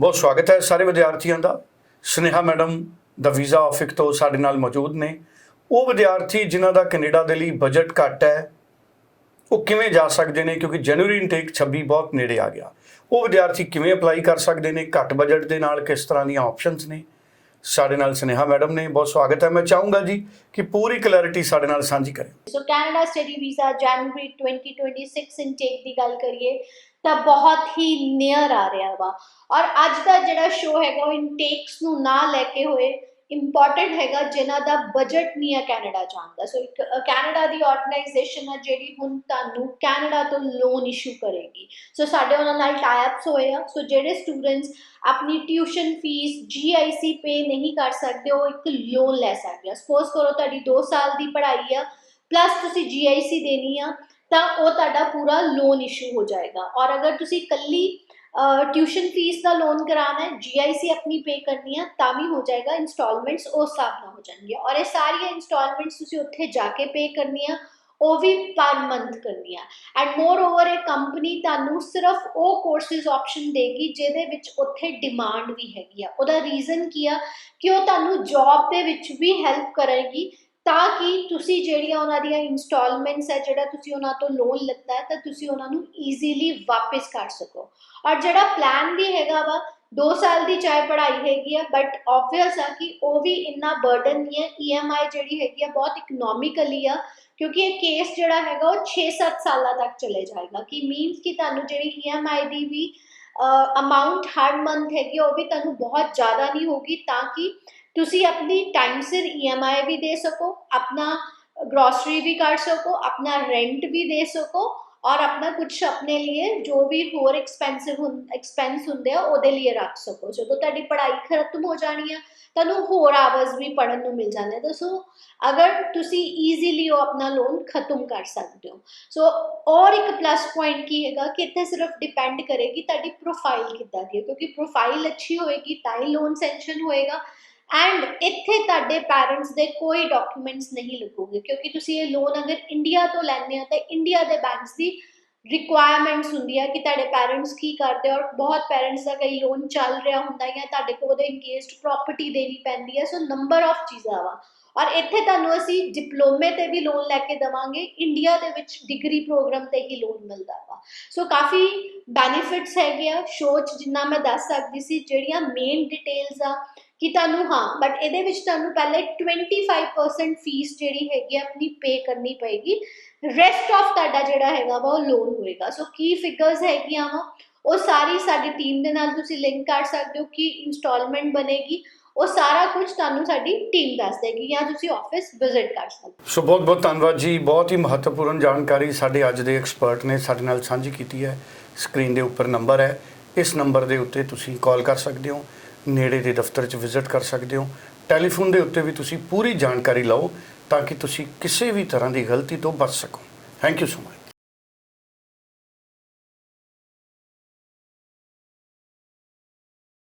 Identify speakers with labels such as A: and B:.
A: ਬਹੁਤ ਸਵਾਗਤ ਹੈ ਸਾਰੇ ਵਿਦਿਆਰਥੀਆਂ ਦਾ। ਸਨੇਹਾ ਮੈਡਮ ਦਾ ਵੀਜ਼ਾ ਆਫਿਸ ਤੋਂ ਸਾਡੇ ਨਾਲ ਮੌਜੂਦ ਨੇ। ਉਹ ਵਿਦਿਆਰਥੀ ਜਿਨ੍ਹਾਂ ਦਾ ਕੈਨੇਡਾ ਦੇ ਲਈ ਬਜਟ ਘੱਟ ਹੈ, ਉਹ ਕਿਵੇਂ ਜਾ ਸਕਦੇ ਨੇ? ਕਿਉਂਕਿ ਜਨਵਰੀ ਇਨਟੇਕ 26 ਬਹੁਤ ਨੇੜੇ ਆ ਗਿਆ। ਉਹ ਵਿਦਿਆਰਥੀ ਕਿਵੇਂ ਅਪਲਾਈ ਕਰ ਸਕਦੇ ਨੇ? ਘੱਟ ਬਜਟ ਦੇ ਨਾਲ ਕਿਸ ਤਰ੍ਹਾਂ ਦੀਆਂ ਆਪਸ਼ਨਸ ਨੇ? ਸਾਡੇ ਨਾਲ ਸਨੇਹਾ ਮੈਡਮ ਨੇ। ਬਹੁਤ ਸਵਾਗਤ ਹੈ। ਮੈਂ ਚਾਹੂੰਗਾ ਜੀ ਕਿ ਪੂਰੀ ਕਲੈਰਿਟੀ ਸਾਡੇ ਨਾਲ ਸਾਂਝੀ ਕਰੇ।
B: ਸੋ ਕੈਨੇਡਾ ਸਟੱਡੀ ਵੀਜ਼ਾ ਜਨਵਰੀ 2026 ਇਨਟੇਕ ਦੀ ਗੱਲ ਕਰੀਏ ਤਾਂ ਬਹੁਤ ਹੀ ਨੀਅਰ ਆ ਰਿਹਾ ਵਾ। ਔਰ ਅੱਜ ਦਾ ਜਿਹੜਾ ਸ਼ੋਅ ਹੈਗਾ, ਉਹ ਇਨਟੇਕਸ ਨੂੰ ਨਾ ਲੈ ਕੇ ਹੋਏ ਇੰਪੋਰਟੈਂਟ ਹੈਗਾ ਜਿਨ੍ਹਾਂ ਦਾ ਬਜਟ ਨਹੀਂ ਹੈ ਕੈਨੇਡਾ ਜਾਣ ਦਾ। ਸੋ ਇੱਕ ਕੈਨੇਡਾ ਦੀ ਆਰਗੇਨਾਈਜੇਸ਼ਨ ਹੈ ਜਿਹੜੀ ਹੁਣ ਤੁਹਾਨੂੰ ਕੈਨੇਡਾ ਤੋਂ ਲੋਨ ਇਸ਼ੂ ਕਰੇਗੀ। ਸੋ ਸਾਡੇ ਉਹਨਾਂ ਨਾਲ ਟਾਈ-ਅਪਸ ਹੋਏ ਆ। ਸੋ ਜਿਹੜੇ ਸਟੂਡੈਂਟਸ ਆਪਣੀ ਟਿਊਸ਼ਨ ਫੀਸ GIC ਪੇ ਨਹੀਂ ਕਰ ਸਕਦੇ, ਉਹ ਇੱਕ ਲੋਨ ਲੈ ਸਕਦੇ ਆ। ਸਪੋਜ਼ ਕਰੋ ਤੁਹਾਡੀ 2 ਸਾਲ ਦੀ ਪੜ੍ਹਾਈ ਆ ਪਲੱਸ ਤੁਸੀਂ GIC ਦੇਣੀ ਆ ਤਾਂ ਉਹ ਤੁਹਾਡਾ ਪੂਰਾ ਲੋਨ ਇਸ਼ੂ ਹੋ ਜਾਏਗਾ। ਔਰ ਅਗਰ ਤੁਸੀਂ ਕੱਲੀ ਟਿਊਸ਼ਨ ਫੀਸ ਦਾ ਲੋਨ ਕਰਾਣਾ ਹੈ GIC ਆਪਣੀ ਪੇ ਕਰਨੀ ਆ ਤਾਂ ਵੀ ਹੋ ਜਾਏਗਾ ਇਨਸਟਾਲਮੈਂਟਸ ਉਸ ਹਿਸਾਬ ਨਾਲ ਹੋ ਜਾਣਗੀਆਂ। ਔਰ ਇਹ ਸਾਰੀਆਂ ਇਨਸਟਾਲਮੈਂਟਸ ਤੁਸੀਂ ਉੱਥੇ ਜਾ ਕੇ ਪੇ ਕਰਨੀਆਂ, ਉਹ ਵੀ ਪਰ ਮੰਥ ਕਰਨੀਆਂ। ਐਂਡ ਮੋਰ ਓਵਰ ਇਹ ਕੰਪਨੀ ਤੁਹਾਨੂੰ ਸਿਰਫ ਉਹ ਕੋਰਸਿਸ ਆਪਸ਼ਨ ਦੇਗੀ, ਜਿਹਦੇ ਵਿੱਚ ਉੱਥੇ ਡਿਮਾਂਡ ਵੀ ਹੈਗੀ ਆ। ਉਹਦਾ ਰੀਜ਼ਨ ਕੀ ਆ? ਕਿ ਉਹ ਤੁਹਾਨੂੰ ਜੌਬ ਦੇ ਵਿੱਚ ਵੀ ਹੈਲਪ ਕਰੇਗੀ ਤਾਂ ਕਿ ਤੁਸੀਂ ਜਿਹੜੀਆਂ ਉਹਨਾਂ ਦੀਆਂ ਇਨਸਟਾਲਮੈਂਟਸ ਹੈ ਜਿਹੜਾ ਤੁਸੀਂ ਉਹਨਾਂ ਤੋਂ ਲੋਨ ਲਿੱਤਾ ਹੈ ਤਾਂ ਤੁਸੀਂ ਉਹਨਾਂ ਨੂੰ ਈਜ਼ੀਲੀ ਵਾਪਸ ਕਰ ਸਕੋ। ਔਰ ਜਿਹੜਾ ਪਲਾਨ ਵੀ ਹੈਗਾ ਵਾ 2 ਸਾਲ ਦੀ ਚਾਹੇ ਪੜ੍ਹਾਈ ਹੈਗੀ ਆ ਬਟ ਆਬਵੀਅਸ ਆ ਕਿ ਉਹ ਵੀ ਇੰਨਾ ਬਰਡਨ ਨਹੀਂ ਹੈ। EMI ਜਿਹੜੀ ਹੈਗੀ ਆ ਬਹੁਤ ਇਕਨੋਮਿਕਲੀ ਆ ਕਿਉਂਕਿ ਇਹ ਕੇਸ ਜਿਹੜਾ ਹੈਗਾ ਉਹ 6-7 ਸਾਲਾਂ ਤੱਕ ਚਲੇ ਜਾਏਗਾ। ਕਿ ਮੀਨਸ ਕਿ ਤੁਹਾਨੂੰ ਜਿਹੜੀ EMI ਦੀ ਵੀ ਅਮਾਉਂਟ ਹਰ ਮੰਥ ਹੈਗੀ ਆ, ਉਹ ਵੀ ਤੁਹਾਨੂੰ ਬਹੁਤ ਜ਼ਿਆਦਾ ਨਹੀਂ ਹੋਗੀ ਤਾਂ ਕਿ ਤੁਸੀਂ ਆਪਣੀ ਟਾਈਮ ਸਿਰ EMI ਵੀ ਦੇ ਸਕੋ, ਆਪਣਾ ਗਰੋਸਰੀ ਵੀ ਕਰ ਸਕੋ, ਆਪਣਾ ਰੈਂਟ ਵੀ ਦੇ ਸਕੋ ਔਰ ਆਪਣਾ ਕੁਝ ਆਪਣੇ ਲਈ ਜੋ ਵੀ ਹੋਰ ਐਕਸਪੈਂਸਿਵ ਐਕਸਪੈਂਸ ਹੁੰਦੇ ਆ, ਉਹਦੇ ਲਈ ਰੱਖ ਸਕੋ। ਜਦੋਂ ਤੁਹਾਡੀ ਪੜ੍ਹਾਈ ਖਤਮ ਹੋ ਜਾਣੀ ਆ, ਤੁਹਾਨੂੰ ਹੋਰ ਆਵਰਸ ਵੀ ਪੜਨ ਨੂੰ ਮਿਲ ਜਾਂਦੇ ਆ। ਸੋ ਅਗਰ ਤੁਸੀਂ ਈਜ਼ੀਲੀ ਉਹ ਆਪਣਾ ਲੋਨ ਖਤਮ ਕਰ ਸਕਦੇ ਹੋ। ਸੋ ਔਰ ਇੱਕ ਪਲੱਸ ਪੁਆਇੰਟ ਕੀ ਹੈਗਾ ਕਿ ਇੱਥੇ ਸਿਰਫ ਡਿਪੈਂਡ ਕਰੇਗੀ ਤੁਹਾਡੀ ਪ੍ਰੋਫਾਈਲ ਕਿੱਦਾਂ ਦੀ ਹੈ, ਕਿਉਂਕਿ ਪ੍ਰੋਫਾਈਲ ਅੱਛੀ ਹੋਏਗੀ ਤਾਂ ਹੀ ਲੋਨ ਸੈਂਕਸ਼ਨ ਹੋਏਗਾ। ਐਂਡ ਇੱਥੇ ਤੁਹਾਡੇ ਪੈਰੈਂਟਸ ਦੇ ਕੋਈ ਡਾਕੂਮੈਂਟਸ ਨਹੀਂ ਲੱਗੂਗੇ, ਕਿਉਂਕਿ ਤੁਸੀਂ ਇਹ ਲੋਨ ਅਗਰ ਇੰਡੀਆ ਤੋਂ ਲੈਂਦੇ ਹੋ, ਤਾਂ ਇੰਡੀਆ ਦੇ ਬੈਂਕਸ ਦੀ ਰਿਕੁਆਇਰਮੈਂਟਸ ਹੁੰਦੀ ਆ ਕਿ ਤੁਹਾਡੇ ਪੈਰੈਂਟਸ ਕੀ ਕਰਦੇ ਔਰ ਬਹੁਤ ਪੈਰੈਂਟਸ ਦਾ ਕਈ ਲੋਨ ਚੱਲ ਰਿਹਾ ਹੁੰਦਾ ਜਾਂ ਤੁਹਾਡੇ ਕੋਲ ਉਹਦੇ ਇੰਗੇਜਡ ਪ੍ਰਾਪਰਟੀ ਦੇਣੀ ਪੈਂਦੀ ਹੈ ਸੋ ਨੰਬਰ ਆਫ ਚੀਜ਼ਾਂ ਵਾ। ਔਰ ਇੱਥੇ ਤੁਹਾਨੂੰ ਅਸੀਂ ਡਿਪਲੋਮੇ ਤੇ ਵੀ ਲੋਨ ਲੈ ਕੇ ਦਵਾਂਗੇ ਇੰਡੀਆ ਦੇ ਵਿੱਚ ਡਿਗਰੀ ਪ੍ਰੋਗਰਾਮ ਤੇ ਹੀ ਲੋਨ ਮਿਲਦਾ ਵਾ। ਸੋ ਕਾਫੀ ਬੈਨੀਫਿਟਸ ਹੈਗੇ ਆ ਸ਼ੋਅ 'ਚ ਜਿੰਨਾ ਮੈਂ ਦੱਸ ਸਕਦੀ ਸੀ, ਜਿਹੜੀਆਂ ਮੇਨ ਡਿਟੇਲਸ ਆ ਕਿ ਤੁਹਾਨੂੰ, ਹਾਂ ਬਟ ਇਹਦੇ ਵਿੱਚ ਤੁਹਾਨੂੰ ਪਹਿਲੇ 25% ਫੀਸ ਜਿਹੜੀ ਹੈਗੀ ਆਪਣੀ ਪੇ ਕਰਨੀ ਪਏਗੀ। ਰੈਸਟ ਆਫ ਤੁਹਾਡਾ ਜਿਹੜਾ ਹੈਗਾ ਵਾ, ਉਹ ਲੋਨ ਹੋਏਗਾ। ਸੋ ਕੀ ਫਿਗਰਸ ਹੈਗੀਆਂ ਵਾ, ਉਹ ਸਾਰੀ ਸਾਡੀ ਟੀਮ ਦੇ ਨਾਲ ਤੁਸੀਂ ਲਿੰਕ ਕਰ ਸਕਦੇ ਹੋ, ਕਿ ਇਨਸਟਾਲਮੈਂਟ ਬਣੇਗੀ। ਉਹ ਸਾਰਾ ਕੁਝ ਤੁਹਾਨੂੰ ਸਾਡੀ ਟੀਮ ਦੱਸ ਦੇਗੀ, ਜਾਂ ਤੁਸੀਂ ਆਫਿਸ ਵਿਜ਼ਿਟ ਕਰ ਸਕਦੇ ਹੋ।
A: ਸੋ, ਬਹੁਤ ਬਹੁਤ ਧੰਨਵਾਦ ਜੀ। ਬਹੁਤ ਹੀ ਮਹੱਤਵਪੂਰਨ ਜਾਣਕਾਰੀ ਸਾਡੇ ਅੱਜ ਦੇ ਐਕਸਪਰਟ ਨੇ ਸਾਡੇ ਨਾਲ ਸਾਂਝੀ ਕੀਤੀ ਹੈ। ਸਕਰੀਨ ਦੇ ਉੱਪਰ ਨੰਬਰ ਹੈ। ਇਸ ਨੰਬਰ ਦੇ ਉੱਤੇ ਤੁਸੀਂ ਕਾਲ ਕਰ ਸਕਦੇ ਹੋ। ਨੇੜੇ ਦੇ ਦਫ਼ਤਰ 'ਚ ਵਿਜ਼ਿਟ ਕਰ ਸਕਦੇ ਹੋ। ਟੈਲੀਫੋਨ ਦੇ ਉੱਤੇ ਵੀ ਤੁਸੀਂ ਪੂਰੀ ਜਾਣਕਾਰੀ ਲਓ ਤਾਂ ਕਿ ਤੁਸੀਂ ਕਿਸੇ ਵੀ ਤਰ੍ਹਾਂ ਦੀ ਗਲਤੀ ਤੋਂ ਬਚ ਸਕੋ। Thank you so much